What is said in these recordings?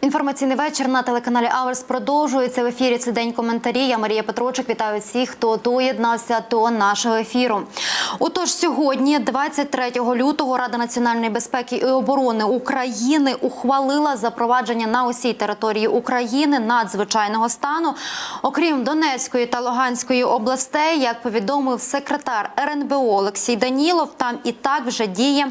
Інформаційний вечір на телеканалі Аверс продовжується в ефірі. Це день коментарі. Я Марія Петрочик. Вітаю всіх, хто доєднався до нашого ефіру. Отож, сьогодні, 23 лютого, Рада національної безпеки і оборони України ухвалила запровадження на усій території України надзвичайного стану, окрім Донецької та Луганської областей, як повідомив секретар РНБО Олексій Данілов. Там і так вже діє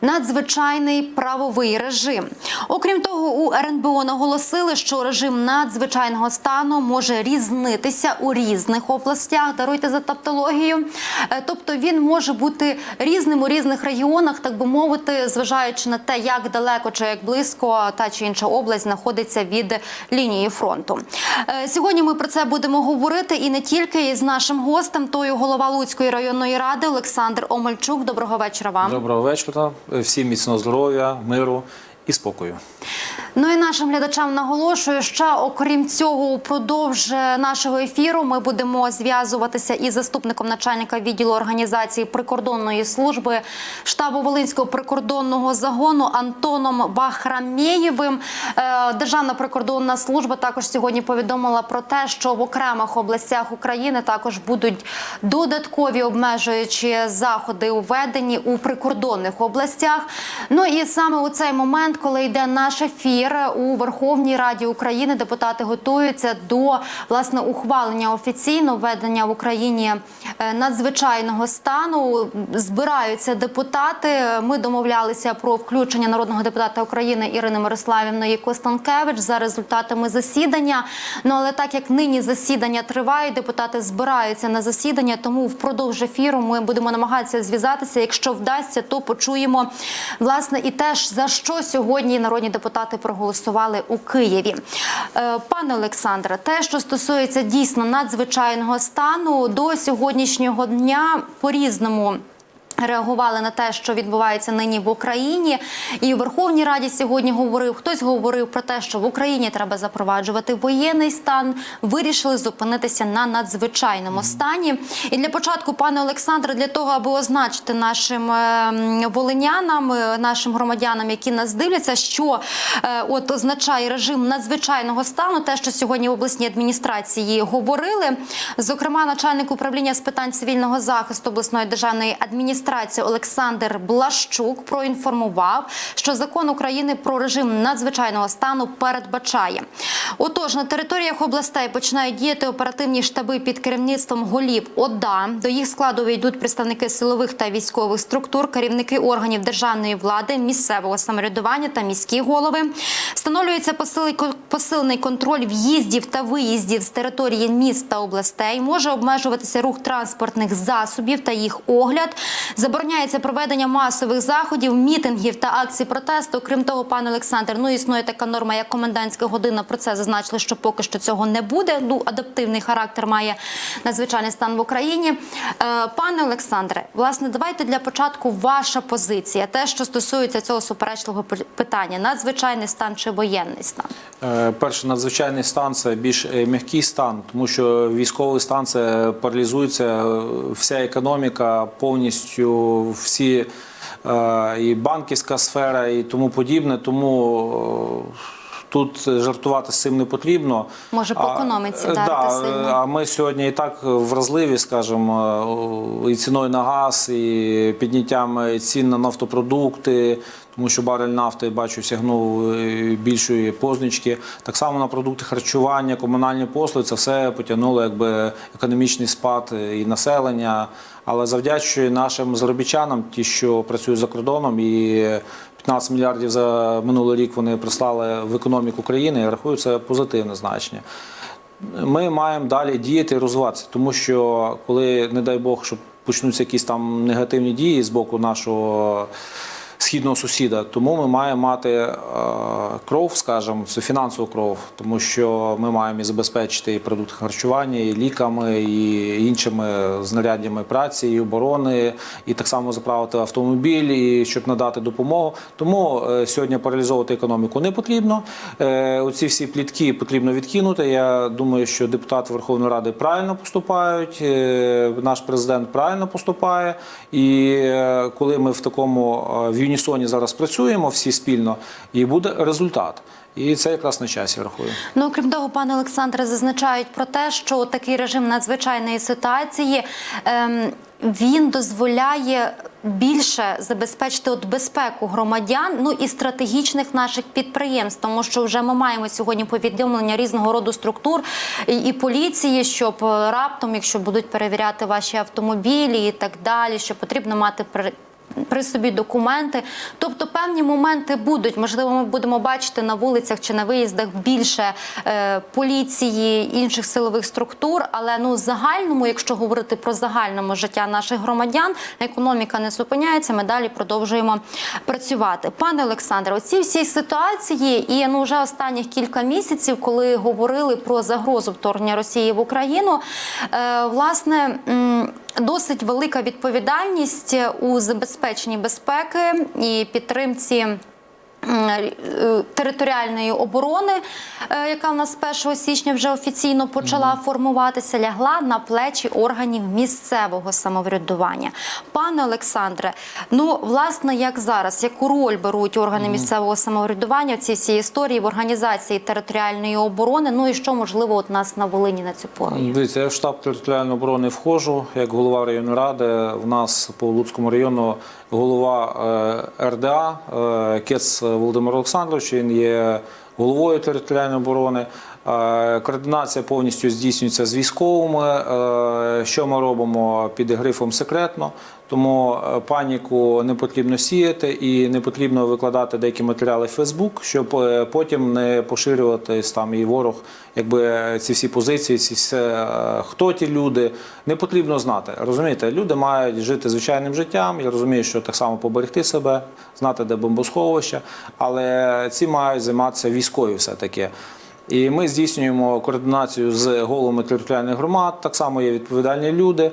надзвичайний правовий режим. Окрім того, у РНБО наголосили, що режим надзвичайного стану може різнитися у різних областях. Даруйте за тавтологію. Е, Тобто він може бути різним у різних регіонах, так би мовити, зважаючи на те, як далеко чи як близько та чи інша область знаходиться від лінії фронту. Е, Сьогодні ми про це будемо говорити і не тільки із нашим гостем, тою голова Луцької районної ради Олександр Омельчук. Доброго вечора вам. Доброго вечора. Всім міцного здоров'я, миру і спокою. Ну і нашим глядачам наголошую, що окрім цього, упродовж нашого ефіру ми будемо зв'язуватися із заступником начальника відділу організації прикордонної служби штабу Волинського прикордонного загону Антоном Бахрамєєвим. Е, Державна прикордонна служба також сьогодні повідомила про те, що в окремих областях України також будуть додаткові обмежуючі заходи введені у прикордонних областях. Ну і саме у цей момент, коли йде наш ефір у Верховній Раді України, депутати готуються до власне ухвалення офіційно введення в Україні е, надзвичайного стану. Збираються депутати. Ми домовлялися про включення народного депутата України Ірини Мирославівної Костанкевич за результатами засідання. Ну але так як нині засідання тривають, депутати збираються на засідання, тому впродовж ефіру ми будемо намагатися зв'язатися. Якщо вдасться, то почуємо власне і теж за що сьогодні народні депутати проголосували у Києві. Е, Пане Олександре, те, що стосується дійсно надзвичайного стану, до сьогоднішнього дня по різному. Реагували на те, що відбувається нині в Україні, і у Верховній Раді сьогодні говорив. Хтось говорив про те, що в Україні треба запроваджувати воєнний стан. Вирішили зупинитися на надзвичайному стані. І для початку, пане Олександре, для того, аби означити нашим е, волинянам, е, нашим громадянам, які нас дивляться, що е, от означає режим надзвичайного стану, те, що сьогодні в обласній адміністрації говорили. Зокрема, начальник управління з питань цивільного захисту обласної державної адміністрації Олександр Блащук проінформував, що закон України про режим надзвичайного стану передбачає. Отож, на територіях областей починають діяти оперативні штаби під керівництвом голів ОДА. До їх складу війдуть представники силових та військових структур, керівники органів державної влади, місцевого самоврядування та міські голови. Встановлюється посилений контроль в'їздів та виїздів з території міст та областей. Може обмежуватися рух транспортних засобів та їх огляд. Забороняється проведення масових заходів, мітингів та акцій протесту. Крім того, пане Олександр, ну існує така норма, як комендантська година. Про це зазначили, що поки що цього не буде. Ну адаптивний характер має надзвичайний стан в Україні. Е, пане Олександре, власне, давайте для початку ваша позиція, те, що стосується цього суперечливого пи- питання: надзвичайний стан чи воєнний стан. Е, Перший надзвичайний стан це більш е, м'який стан, тому що військовий стан це паралізується вся економіка, повністю всі е, і банківська сфера, і тому подібне. Тому е, тут жартувати з цим не потрібно. Може, по економіці а, вдарити да, сильно? А ми сьогодні і так вразливі, скажімо, і ціною на газ, і підняттям цін на нафтопродукти, тому що барель нафти, бачу, сягнув е, більшої позначки. Так само на продукти харчування, комунальні послуги, це все потягнуло якби економічний спад і населення. Але завдячуючи нашим заробітчанам, ті, що працюють за кордоном, і 15 мільярдів за минулий рік вони прислали в економіку країни, я рахую, це позитивне значення ми маємо далі діяти і розвиватися, тому що коли, не дай Бог, щоб почнуться якісь там негативні дії з боку нашого східного сусіда, тому ми маємо мати е, кров, скажімо, це фінансову кров, тому що ми маємо і забезпечити і продукти харчування, і ліками, і іншими знаряддями праці, і оборони, і так само заправити автомобіль, і щоб надати допомогу. Тому е, сьогодні паралізовувати економіку не потрібно. Е, Оці всі плітки потрібно відкинути. Я думаю, що депутати Верховної Ради правильно поступають, наш президент правильно поступає. І коли ми в такому е, в унісоні зараз працюємо всі спільно, і буде результат. І це якраз на часі рахую. Ну, окрім того, пане Олександре, зазначають про те, що такий режим надзвичайної ситуації ем, він дозволяє більше забезпечити от безпеку громадян, ну і стратегічних наших підприємств, тому що вже ми маємо сьогодні повідомлення різного роду структур і, і поліції, щоб е, раптом, якщо будуть перевіряти ваші автомобілі і так далі, що потрібно мати при собі документи. Тобто певні моменти будуть. Можливо, ми будемо бачити на вулицях чи на виїздах більше е, поліції, інших силових структур. Але ну загальному, якщо говорити про загальному життя наших громадян, економіка не зупиняється. Ми далі продовжуємо працювати. Пане Олександре, оці всі ситуації, і ну вже останніх кілька місяців, коли говорили про загрозу вторгнення Росії в Україну, е, власне. Досить велика відповідальність у забезпеченні безпеки і підтримці територіальної оборони, е, яка в нас з 1 січня вже офіційно почала формуватися, лягла на плечі органів місцевого самоврядування. Пане Олександре, ну власне, як зараз, яку роль беруть органи місцевого самоврядування в цій всій історії в організації територіальної оборони? Ну і що можливо от нас на Волині на цю пору? Дивіться, я в штаб територіальної оборони входжу як голова районної ради. В нас по Луцькому району голова е, РДА е, Кец Володимир Олександрович. Він є головою територіальної оборони. Е, Координація повністю здійснюється з військовими. Що ми робимо під грифом секретно, тому е, паніку не потрібно сіяти і не потрібно викладати деякі матеріали в Фейсбук, щоб е, потім не поширюватись там і ворог, якби ці всі позиції, ці все, е, хто ті люди, не потрібно знати. Розумієте, люди мають жити звичайним життям. Я розумію, що так само поберегти себе, знати, де бомбосховище, але ці мають займатися військові все таки. І ми здійснюємо координацію з головами територіальних громад. Так само є відповідальні люди. Е,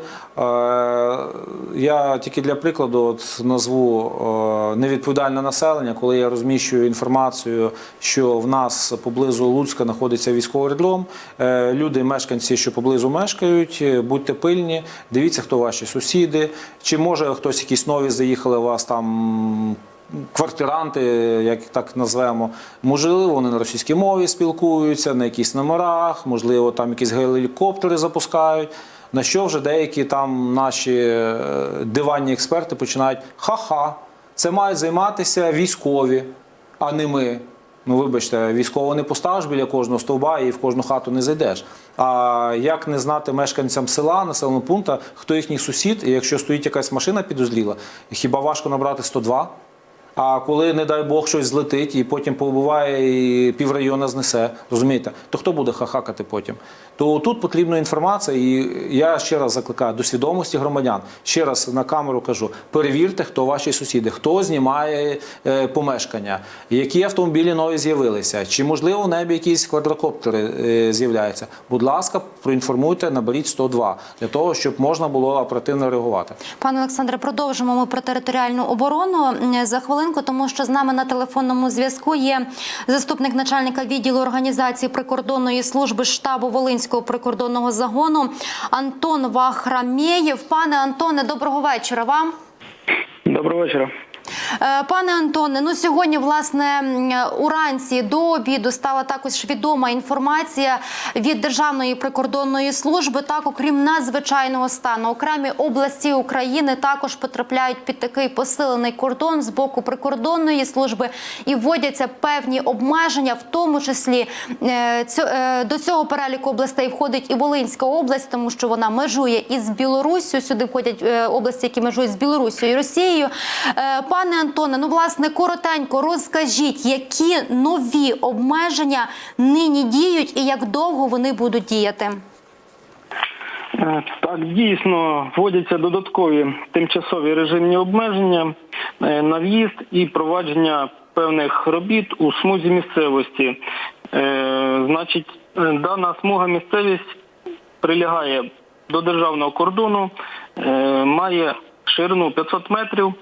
Я тільки для прикладу от назву е, невідповідальне населення, коли я розміщую інформацію, що в нас поблизу Луцька знаходиться військовий аеродром. Е, Люди, мешканці, що поблизу мешкають, будьте пильні, дивіться, хто ваші сусіди, чи може хтось якісь нові заїхали вас там квартиранти, як так назвемо, можливо, вони на російській мові спілкуються, на якісь номерах, можливо, там якісь гелікоптери запускають. На що вже деякі там наші е, диванні експерти починають ха-ха, це мають займатися військові, а не ми. Ну, вибачте, військово не поставиш біля кожного стовба і в кожну хату не зайдеш. А як не знати мешканцям села, населеного пункту, хто їхній сусід, і якщо стоїть якась машина підозріла, хіба важко набрати 102? А коли, не дай Бог, щось злетить і потім побуває і піврайона знесе, розумієте, то хто буде хахакати потім? То тут потрібна інформація, і я ще раз закликаю до свідомості громадян. Ще раз на камеру кажу: перевірте, хто ваші сусіди, хто знімає е, помешкання, які автомобілі нові з'явилися, чи можливо в небі якісь квадрокоптери е, з'являються. Будь ласка, проінформуйте, наберіть 102, для того, щоб можна було оперативно реагувати. Пане Олександре, продовжимо ми про територіальну оборону м, за хвилинку, тому що з нами на телефонному зв'язку є заступник начальника відділу організації прикордонної служби штабу Волинського прикордонного загону Антон Вахрамєєв. Пане Антоне, доброго вечора вам. Доброго вечора. Е, Пане Антоне, ну сьогодні, власне, уранці до обіду стала також відома інформація від Державної прикордонної служби. Так, окрім надзвичайного стану, окремі області України також потрапляють під такий посилений кордон з боку прикордонної служби і вводяться певні обмеження, в тому числі е, е, до цього переліку областей входить і Волинська область, тому що вона межує із Білоруссю. Сюди входять області, які межують з Білоруссю і Росією. Пане Антоне, ну власне коротенько розкажіть, які нові обмеження нині діють і як довго вони будуть діяти? Е, Так, дійсно вводяться додаткові тимчасові режимні обмеження е, на в'їзд і провадження певних робіт у смузі місцевості. Е, Значить, дана смуга місцевість прилягає до державного кордону, має ширину 500 метрів.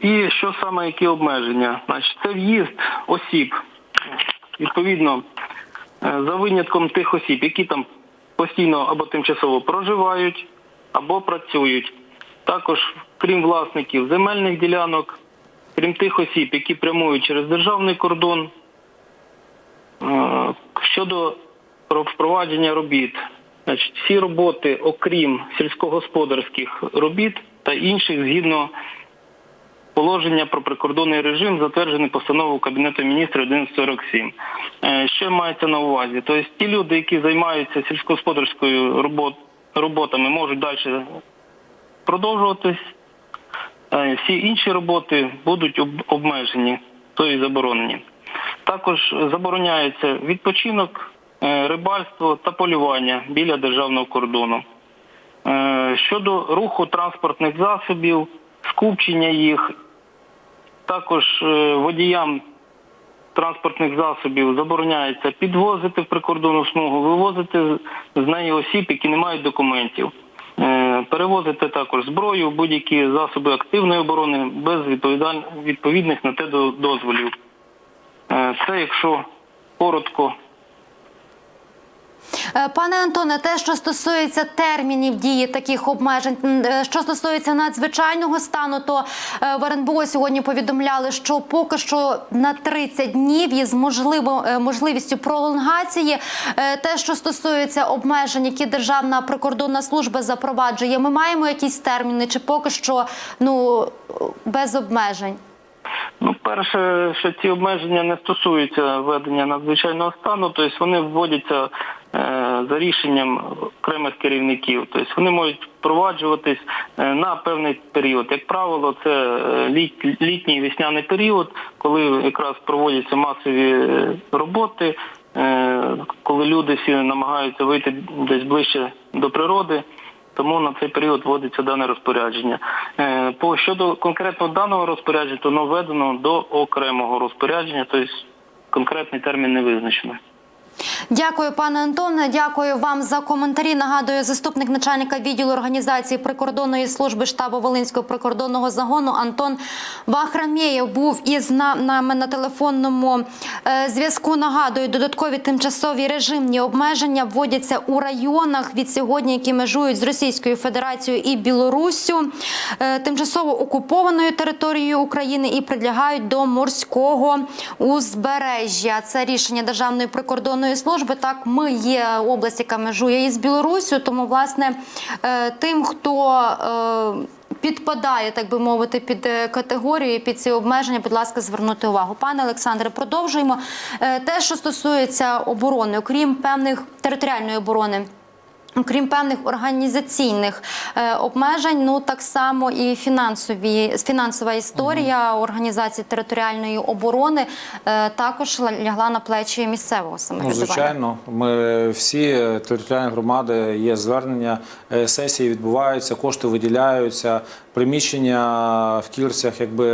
І що саме які обмеження? Значить, це в'їзд осіб. Відповідно, е, за винятком тих осіб, які там постійно або тимчасово проживають, або працюють. Також, крім власників земельних ділянок, крім тих осіб, які прямують через державний кордон, Е, Щодо впровадження робіт, значить, всі роботи, окрім сільськогосподарських робіт та інших, згідно положення про прикордонний режим, затверджений постановою Кабінету міністрів 1147. Е, Що мається на увазі? Тобто ті люди, які займаються сільськогосподарською роботами, можуть далі продовжуватись. Е, Всі інші роботи будуть обмежені, то і заборонені. Також забороняється відпочинок, е, рибальство та полювання біля державного кордону. Щодо руху транспортних засобів, скупчення їх, також е, водіям транспортних засобів забороняється підвозити в прикордонну смугу, вивозити з- неї осіб, які не мають документів. Е, Перевозити також зброю, будь-які засоби активної оборони без відповідальних відповідних на те до- дозволів. Е, Це якщо коротко. Е, Пане Антоне, те, що стосується термінів дії таких обмежень, е, що стосується надзвичайного стану, то е, в РНБО сьогодні повідомляли, що поки що на 30 днів є з можливо, можливістю пролонгації. Те, що стосується обмежень, які Державна прикордонна служба запроваджує, ми маємо якісь терміни, чи поки що ну без обмежень? Ну, перше, що ці обмеження не стосуються введення надзвичайного стану, тобто вони вводяться за рішенням окремих керівників. Тобто вони можуть впроваджуватись е, на певний період. Як правило, це е, літній весняний період, коли якраз проводяться масові е, роботи, е, коли люди всі намагаються вийти десь ближче до природи. Тому на цей період вводиться дане розпорядження. Е, По щодо конкретно даного розпорядження, то воно введено до окремого розпорядження, тобто конкретний термін не визначено. Дякую, пане Антоне. Дякую вам за коментарі. Нагадую, заступник начальника відділу організації прикордонної служби штабу Волинського прикордонного загону Антон Вахрамєєв був із на- нами на телефонному е, зв'язку. Нагадую, додаткові тимчасові режимні обмеження вводяться у районах від сьогодні, які межують з Російською Федерацією і Білоруссю, е, тимчасово окупованою територією України і прилягають до морського узбережжя. Це рішення Державної прикордонної служби. Так, ми є область, яка межує із Білорусію, тому власне е, тим, хто е, Підпадає, так би мовити, під е, категорію, під ці обмеження, будь ласка, звернути увагу. Пане Олександре, продовжуємо. Те, що стосується оборони, окрім певних територіальної оборони. Окрім певних організаційних е, обмежень, ну так само і фінансові фінансова історія організації територіальної оборони е, також лягла на плечі місцевого Ну, звичайно, ми всі е, територіальні громади є звернення, е, сесії відбуваються, кошти виділяються, приміщення в Кірцях, якби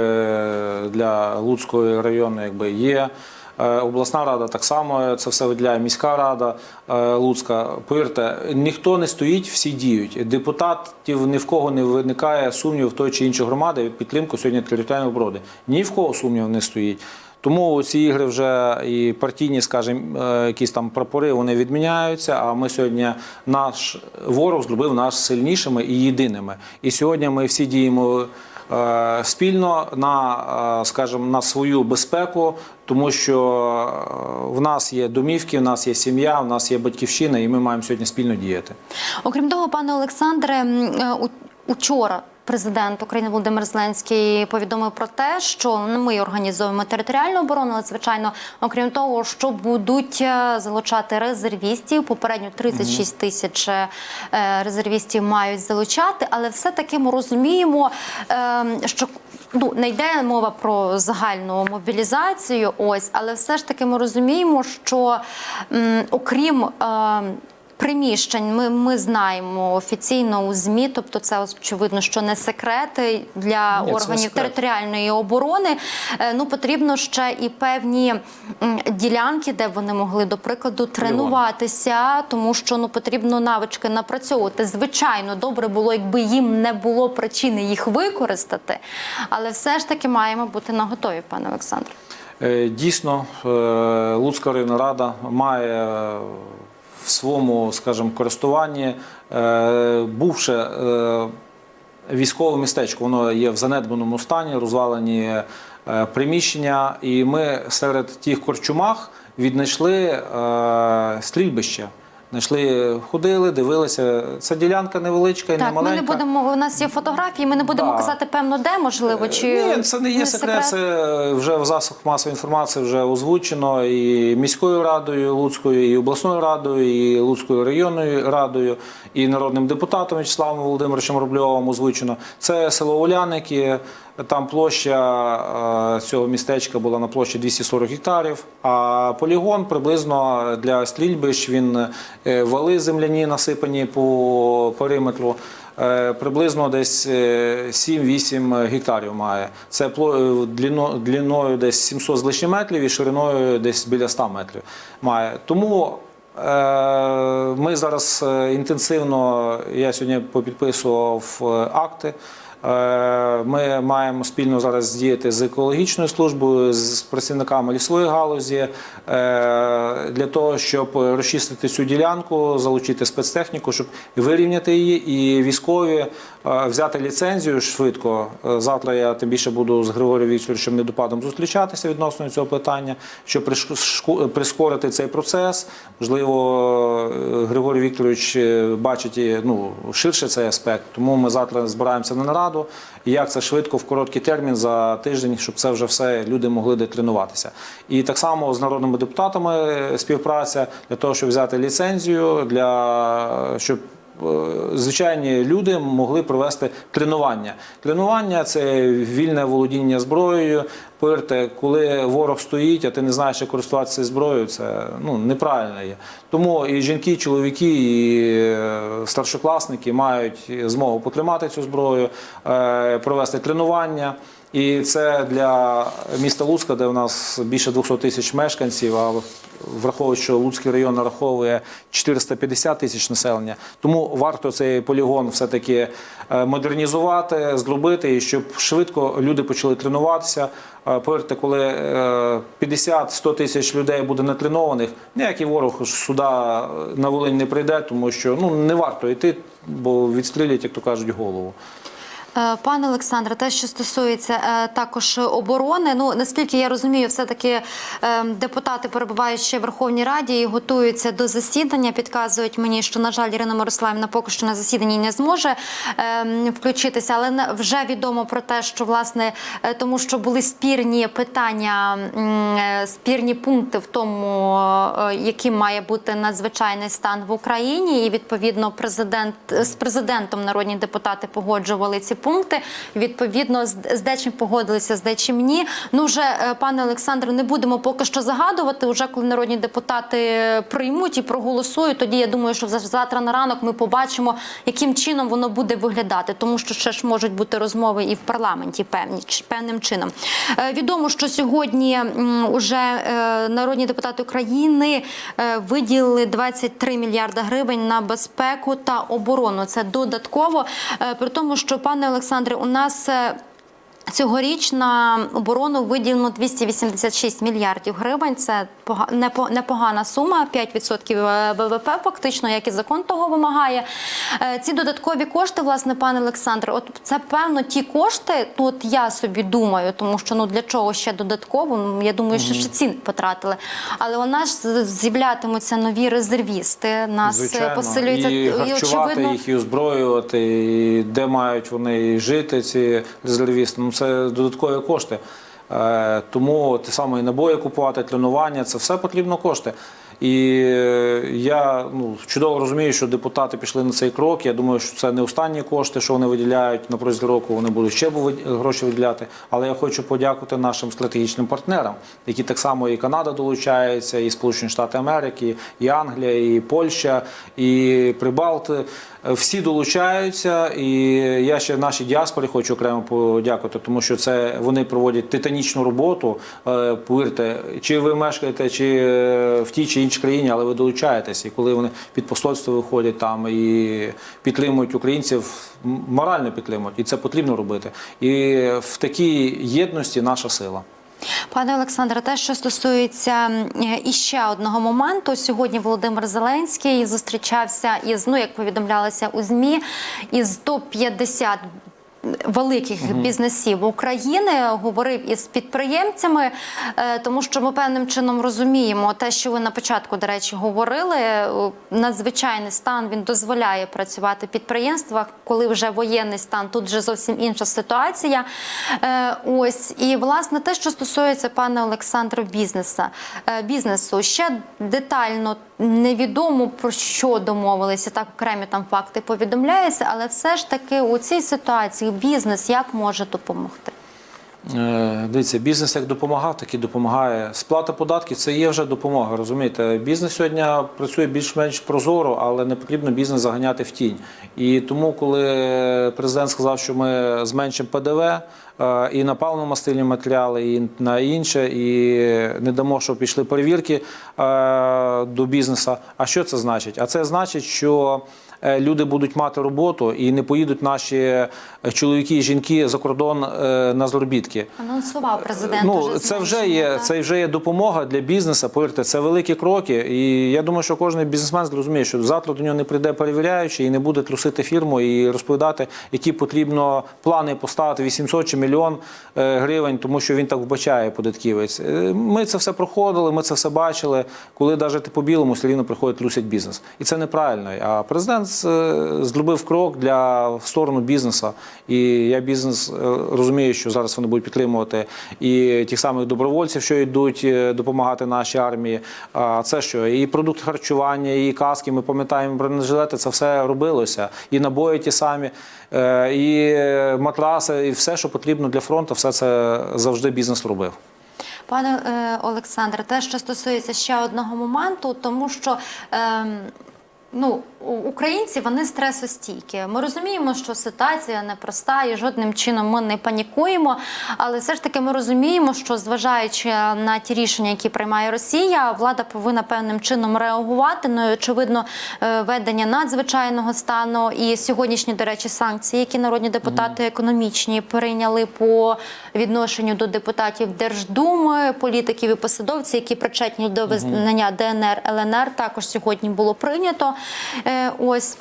для Луцької району, якби є. Е, Обласна рада так само це все виділяє міська рада е, Луцька. Повірте, ніхто не стоїть, всі діють. Депутатів ні в кого не виникає сумнів в той чи іншої громади підтримку сьогодні територіальної оборони. Ні в кого сумнів не стоїть. Тому ці ігри вже і партійні, скажімо, е, якісь там прапори вони відміняються. А ми сьогодні наш ворог зробив нас сильнішими і єдиними. І сьогодні ми всі діємо е, спільно на, е, скажімо, на свою безпеку, тому що е, в нас є домівки, в нас є сім'я, в нас є батьківщина, і ми маємо сьогодні спільно діяти. Окрім того, пане Олександре, е, учора. Президент України Володимир Зеленський повідомив про те, що ми організуємо територіальну оборону, але звичайно, окрім того, що будуть е, залучати резервістів. Попередньо 36 тисяч е, резервістів мають залучати, але все таки ми розуміємо, е, що ну не йде мова про загальну мобілізацію. Ось, але все ж таки ми розуміємо, що м, окрім е, приміщень ми, ми знаємо офіційно у змі, тобто це очевидно, що не секрети для Ні, органів секрет. територіальної оборони. Е, Ну потрібно ще і певні ділянки, де вони могли до прикладу тренуватися, тому що ну потрібно навички напрацьовувати. Звичайно, добре було, якби їм не було причини їх використати, але все ж таки маємо бути наготові, пане Олександре. Е, Дійсно, е, Луцька районна рада має в своєму, скажімо, користуванні е, бувше військове містечко. Воно є в занедбаному стані, розвалені е, приміщення, і ми серед тих корчумах віднайшли е, Знайшли, ходили, дивилися. Це ділянка невеличка і Так, не ми не будемо. У нас є фотографії. Ми не будемо Да. казати певно, де можливо, чи Ні, це не є секрет. Це вже в засобах масової інформації вже озвучено і міською радою Луцькою, і обласною радою, і Луцькою районною радою, і народним депутатом Вячеславом Володимировичем Рубльовим озвучено. Це село Уляники. Там площа е, цього містечка була на площі 240 гектарів. А полігон приблизно для стрільбищ він е, вали земляні насипані по периметру. Е, Приблизно десь е, 7-8 гектарів має. Це дліною десь 700 з лишнім метрів і шириною десь біля 100 метрів має. Тому ми зараз інтенсивно, я сьогодні попідписував акти. Е, Ми маємо спільно зараз діяти з екологічною службою, з працівниками лісової галузі е, для того, щоб розчистити цю ділянку, залучити спецтехніку, щоб вирівняти її, і військові е, взяти ліцензію швидко. Завтра я тим більше буду з Григорієм Вікторовичем Недопадом зустрічатися відносно цього питання, щоб прискорити цей процес. Можливо, Григорій Вікторович бачить ну, ширше цей аспект. Тому ми завтра збираємося на нараду. І як це швидко в короткий термін за тиждень, щоб це вже все люди могли де тренуватися. І так само з народними депутатами співпраця для того, щоб взяти ліцензію, для щоб звичайні люди могли провести тренування. Тренування це вільне володіння зброєю. Повірте, коли ворог стоїть, а ти не знаєш, як користуватися зброєю, це ну, неправильно є. Тому і жінки, і чоловіки, і е, старшокласники мають змогу потримати цю зброю, е, провести тренування. І це для міста Луцька, де у нас більше 200 тисяч мешканців, а враховуючи, що Луцький район нараховує 450 тисяч населення. Тому варто цей полігон все-таки е, модернізувати, зробити, і щоб швидко люди почали тренуватися. Е, Повірте, коли е, 50-100 тисяч людей буде натренованих, ніякий ворог сюди на Волинь не прийде, тому що ну, не варто йти, бо відстрілять, як то кажуть, голову. Е, Пане Олександре, те, що стосується е, також оборони, ну наскільки я розумію, все-таки е, депутати перебувають ще в Верховній Раді і готуються до засідання. Підказують мені, що на жаль, Ірина Мирославівна поки що на засіданні не зможе включитися, але вже відомо про те, що власне тому, що були спірні питання, спірні пункти в тому, яким має бути надзвичайний стан в Україні, і відповідно президент з президентом народні депутати погоджували ці пункти. Відповідно, з, дечим погодилися, з дечим ні. Ну вже е, пане Олександре, не будемо поки що загадувати. Уже коли народні депутати приймуть і проголосують, тоді я думаю, що за- завтра на ранок ми побачимо, яким чином воно буде виглядати, тому що ще ж можуть бути розмови і в парламенті певні певним чином. Е, Відомо, що сьогодні м, уже е, народні депутати України виділили 23 мільярда гривень на безпеку та оборону. Це додатково. При тому, що пане Олександре, у нас. Е, Цьогоріч на оборону виділено 286 мільярдів гривень. Це пога- непо- непогана сума, 5% ВВП, фактично, як і закон того вимагає. Е, Ці додаткові кошти, власне, пане Олександре, от це певно ті кошти. Ну, от я собі думаю, тому що ну для чого ще додатково? Ну, Я думаю, що ще ці потратили. Але у нас з'являтимуться нові резервісти. Нас е, Звичайно, посилюється і харчувати їх, і озброювати, і де мають вони жити, ці резервісти. Це додаткові кошти. Е, Тому те саме і набої купувати, тренування, це все потрібно кошти. І е, я ну, чудово розумію, що депутати пішли на цей крок. Я думаю, що це не останні кошти, що вони виділяють на протязі року. Вони будуть ще гроші виділяти. Але я хочу подякувати нашим стратегічним партнерам, які так само і Канада долучається, і Сполучені Штати Америки, і Англія, і Польща, і Прибалти. Всі долучаються, і я ще нашій діаспорі хочу окремо подякувати, тому що це вони проводять титанічну роботу. Е, Повірте, чи ви мешкаєте, чи е, в тій чи іншій країні, але ви долучаєтесь. І коли вони під посольство виходять там і підтримують українців, морально підтримують, і це потрібно робити. І в такій єдності наша сила. Пане Олександре, те, що стосується е, іще одного моменту, сьогодні Володимир Зеленський зустрічався із, ну як повідомлялося у змі, із топ 50 великих бізнесів України, говорив із підприємцями, е, тому що ми певним чином розуміємо те, що ви на початку, до речі, говорили. е, Надзвичайний стан він дозволяє працювати в підприємствах, коли вже воєнний стан, тут вже зовсім інша ситуація. Е, Ось і власне те, що стосується пане Олександре, бізнеса бізнесу, ще детально невідомо про що домовилися. Так окремі там факти повідомляються, але все ж таки у цій ситуації бізнес як може допомогти? Е, Дивіться, бізнес як допомагав, так і допомагає. Сплата податків це є вже допомога. Розумієте, бізнес сьогодні працює більш-менш прозоро, але не потрібно бізнес заганяти в тінь. І тому, коли президент сказав, що ми зменшимо ПДВ і на паливно-мастильні матеріали, і на інше, і не дамо, щоб пішли перевірки е, до бізнесу. А що це значить? А це значить, що е, люди будуть мати роботу і не поїдуть наші е, чоловіки і жінки за кордон е, на заробітки. Анонсував президент. Ну уже це вже є так? це вже є допомога для бізнесу. Повірте, це великі кроки. І я думаю, що кожен бізнесмен зрозуміє, що завтра до нього не прийде перевіряючий і не буде трусити фірму і розповідати, які потрібно плани поставити 800 чи мільйон е, гривень, тому що він так вбачає податківець. Е, Ми це все проходили, ми це все бачили. Коли навіть по білому все рівно приходять трусять бізнес, і це неправильно. А президент е, зробив крок для в сторону бізнесу. І я бізнес е, розумію, що зараз вони будуть підтримувати і тих самих добровольців, що йдуть е, допомагати нашій армії. А це що? І продукти харчування, і каски. Ми пам'ятаємо бронежилети, це все робилося. І набої ті самі, е, і матраси, і все, що потрібно для фронту, все це завжди бізнес робив. Пане е, Олександре, те, що стосується ще одного моменту, тому що. ем, Ну, українці вони стресостійкі. Ми розуміємо, що ситуація непроста і жодним чином ми не панікуємо. Але все ж таки ми розуміємо, що зважаючи на ті рішення, які приймає Росія, влада повинна певним чином реагувати. Ну і очевидно, е, ведення надзвичайного стану і сьогоднішні, до речі, санкції, які народні депутати економічні прийняли по відношенню до депутатів Держдуми, політиків і посадовців, які причетні до визнання ДНР ЛНР, також сьогодні було прийнято. Е, Ось.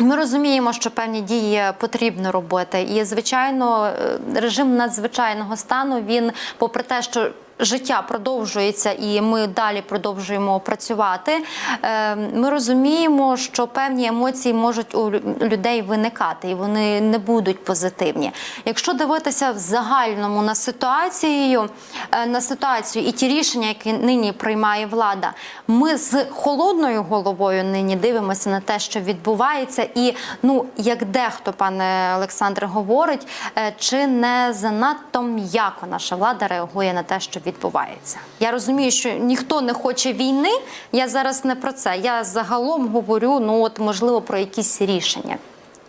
Ми розуміємо, що певні дії потрібно робити, і звичайно, е, режим надзвичайного стану він, попри те, що життя продовжується, і ми далі продовжуємо працювати. е, Ми розуміємо, що певні емоції можуть у лю- людей виникати, і вони не будуть позитивні. Якщо дивитися в загальному на ситуацію, е, на ситуацію і ті рішення, які нині приймає влада, ми з холодною головою нині дивимося на те, що відбувається, і ну як дехто, пане Олександре, говорить, е, чи не занадто м'яко наша влада реагує на те, що відбувається. Я розумію, що ніхто не хоче війни. Я зараз не про це. Я загалом говорю, ну от можливо про якісь рішення.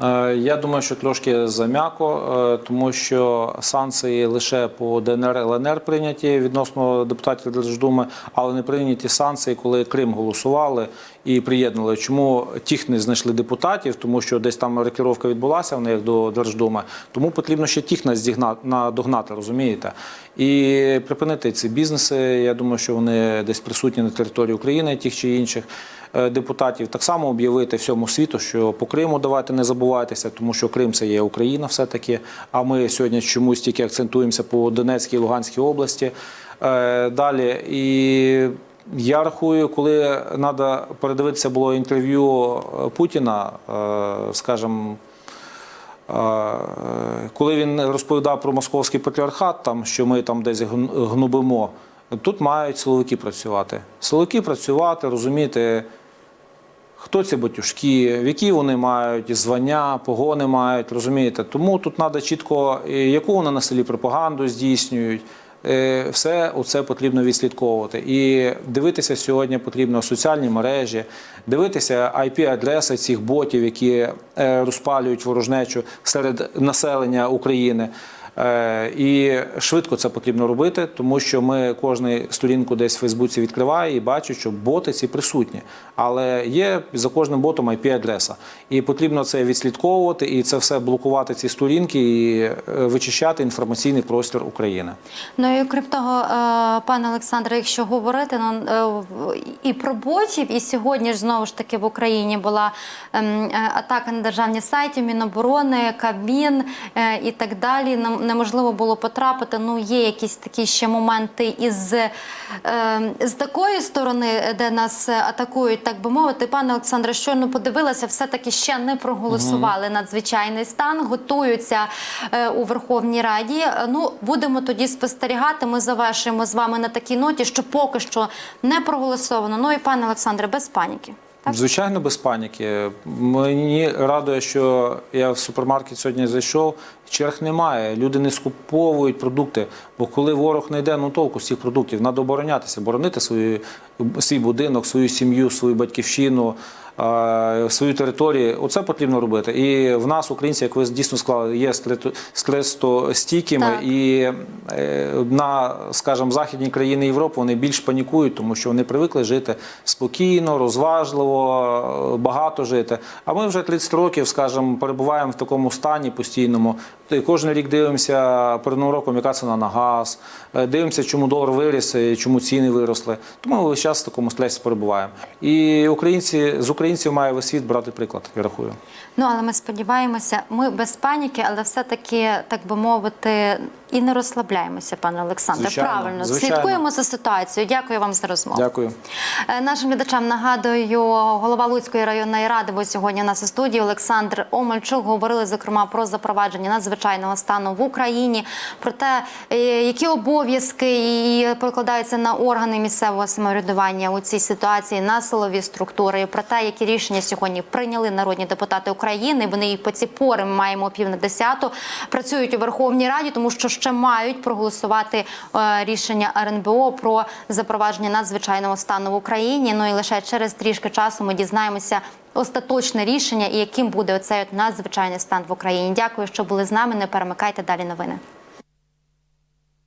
Е, Я думаю, що трошки зам'яко, е, тому що санкції лише по ДНР ЛНР прийняті відносно депутатів Держдуми, але не прийняті санкції, коли Крим голосували і приєднали. Чому тих не знайшли депутатів? Тому що десь там рекеровка відбулася в них до Держдуми. Тому потрібно ще тих наздігна- надогнати, розумієте? І припинити ці бізнеси. Я думаю, що вони десь присутні на території України, тих чи інших депутатів. Так само об'явити всьому світу, що по Криму давайте не забувайтеся, тому що Крим це є Україна все-таки. А ми сьогодні чомусь тільки акцентуємося по Донецькій і Луганській області. Е, Далі. І я рахую, коли треба передивитися було інтерв'ю е, Путіна, е, скажімо, Е, коли він розповідав про московський патріархат, там, що ми там десь гн- гнобимо, тут мають силовики працювати. Силовики працювати, розуміти, хто ці батюшки, які вони мають звання, погони мають, розумієте. Тому тут треба чітко, яку вони на селі пропаганду здійснюють. Е, Все це потрібно відслідковувати. І дивитися сьогодні потрібно соціальні мережі, дивитися IP-адреси цих ботів, які е, розпалюють ворожнечу серед населення України. Е, І швидко це потрібно робити, тому що ми кожну сторінку десь в Фейсбуці відкриває і бачу, що боти ці присутні. Але є за кожним ботом IP-адреса. І потрібно це відслідковувати і це все блокувати ці сторінки і е, вичищати інформаційний простір України. Ну і крім того, е, пане Олександре, якщо говорити ну, і про ботів, і сьогодні ж знову ж таки в Україні була ем, атака на державні сайти, Міноборони, Кабмін і так далі. Неможливо було потрапити. Ну, є якісь такі ще моменти із е, з такої сторони, де нас атакують, так би мовити. Пане Олександре, щойно подивилася, все-таки ще не проголосували надзвичайний стан, готуються е, у Верховній Раді. Е, Ну, будемо тоді спостерігати. Ми завершуємо з вами на такій ноті, що поки що не проголосовано. Ну і пане Олександре, без паніки. Так? Звичайно, без паніки. Мені радує, що я в супермаркет сьогодні зайшов. Черг немає. Люди не скуповують продукти. Бо коли ворог не йде, ну толку з цих продуктів. Треба оборонятися, боронити свою, свій будинок, свою сім'ю, свою батьківщину, свою територію. Оце потрібно робити. І в нас, українці, як ви дійсно склали, є стресостійкими. І е, на, скажімо, західні країни Європи вони більш панікують, тому що вони привикли жити спокійно, розважливо, багато жити. А ми вже 30 років, скажімо, перебуваємо в такому стані постійному. І кожен рік дивимося перед новим роком, яка ціна на газ, е, дивимося, чому долар виріс, чому ціни виросли. Тому ми весь час в такому стресі перебуваємо. І українці з українців має весь світ брати приклад, я рахую. Ну але ми сподіваємося, ми без паніки, але все-таки, так би мовити, і не розслабляємося, пане Олександре. Звичайно, Правильно, звичайно. слідкуємо за ситуацією. Дякую вам за розмову. Дякую. Е, Нашим глядачам нагадую, голова Луцької районної ради, бо сьогодні у нас у студії Олександр Омельчук говорили зокрема про запровадження надзвичайного стану в Україні, про те, е, які обов'язки і покладаються на органи місцевого самоврядування у цій ситуації, на силові структури, про те, які рішення сьогодні прийняли народні депутати України. Вони і по ці пори ми маємо пів на десяту працюють у Верховній Раді, тому що ще мають проголосувати е, рішення РНБО про запровадження надзвичайного стану в Україні. Ну і лише через трішки часу ми дізнаємося остаточне рішення і яким буде оцей надзвичайний стан в Україні. Дякую, що були з нами. Не перемикайте далі новини.